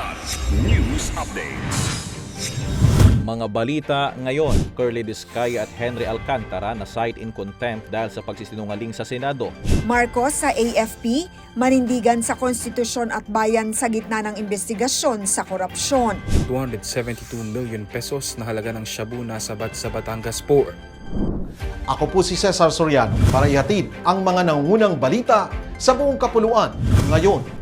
Kilat News Updates. Mga balita ngayon, Curly Discaya at Henry Alcantara na cite in contempt dahil sa pagsisinungaling sa Senado. Marcos sa AFP, manindigan sa konstitusyon at bayan sa gitna ng investigasyon sa korupsyon. 272 million pesos na halaga ng shabu na sabat sa Batangas Port. Ako po si Cesar Soriano para ihatid ang mga nangungunang balita sa buong kapuluan ngayon.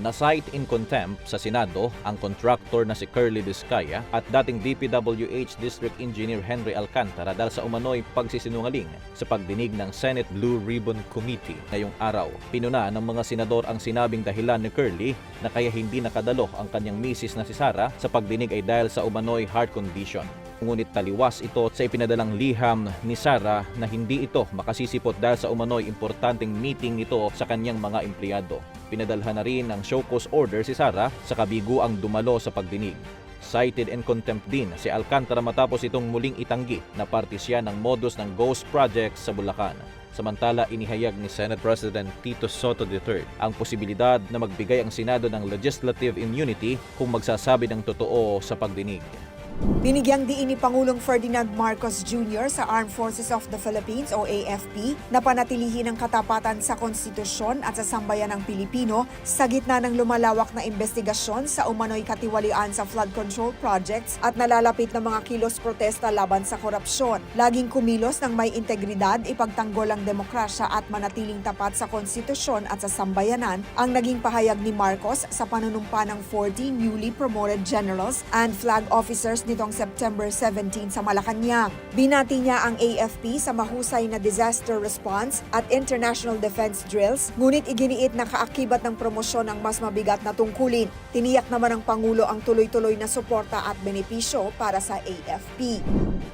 Na cite in contempt sa Senado ang contractor na si Curly Discaya at dating DPWH District Engineer Henry Alcantara dahil sa umano'y pagsisinungaling sa pagdinig ng Senate Blue Ribbon Committee ngayong araw. Pinuna ng mga senador ang sinabing dahilan ni Curly na kaya hindi nakadalo ang kanyang misis na si Sara sa pagdinig ay dahil sa umano'y heart condition. Ngunit taliwas ito sa ipinadalang liham ni Sara na hindi ito makasisipot dahil sa umano'y importanteng meeting nito sa kanyang mga empleyado. Pinadalhan na rin ng show cause order si Sara sa kabiguang dumalo sa pagdinig. Cited and contempt din si Alcantara matapos itong muling itanggi na parte siya ng modus ng Ghost Project sa Bulacan. Samantala, inihayag ni Senate President Tito Soto III ang posibilidad na magbigay ang Senado ng legislative immunity kung magsasabi ng totoo sa pagdinig. Binigyang diin ni Pangulong Ferdinand Marcos Jr. sa Armed Forces of the Philippines o AFP na panatilihin ang katapatan sa konstitusyon at sa sambayan ng Pilipino sa gitna ng lumalawak na investigasyon sa umano'y katiwalian sa flood control projects at nalalapit na mga kilos protesta laban sa korupsyon. Laging kumilos ng may integridad, ipagtanggol ang demokrasya at manatiling tapat sa konstitusyon at sa sambayanan ang naging pahayag ni Marcos sa panunumpa ng 40 newly promoted generals and flag officers nitong September 17 sa Malacanang. Binati niya ang AFP sa mahusay na disaster response at international defense drills, ngunit iginiit na kaakibat ng promosyon ng mas mabigat na tungkulin. Tiniyak naman ng Pangulo ang tuloy-tuloy na suporta at benepisyo para sa AFP.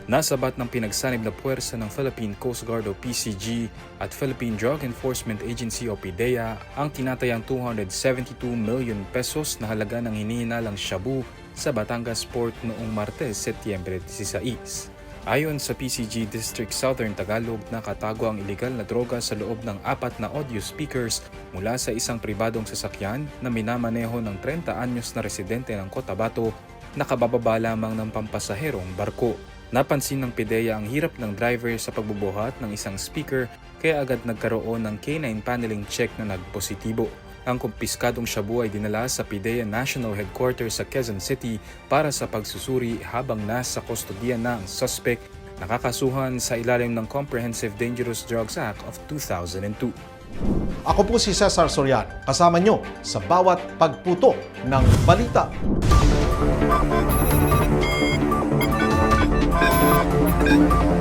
Nasabat ng pinagsanib na puwersa ng Philippine Coast Guard o PCG at Philippine Drug Enforcement Agency o PIDEA ang tinatayang 272 million pesos na halaga ng hinihinalang shabu sa Batangas Port noong Martes, Setyembre 16. Ayon sa PCG District Southern Tagalog, nakatago ang iligal na droga sa loob ng apat na audio speakers mula sa isang pribadong sasakyan na minamaneho ng 30 anyos na residente ng Cotabato na kabababa lamang ng pampasaherong barko. Napansin ng PIDEA ang hirap ng driver sa pagbubuhat ng isang speaker kaya agad nagkaroon ng K9 paneling check na nagpositibo. Ang kumpiskadong shabu ay dinala sa PIDEA National Headquarters sa Quezon City para sa pagsusuri habang nasa kustodiya na ang suspect nakakasuhan sa ilalim ng Comprehensive Dangerous Drugs Act of 2002. Ako po si Cesar Soriano, kasama nyo sa bawat pagputo ng balita. Kilat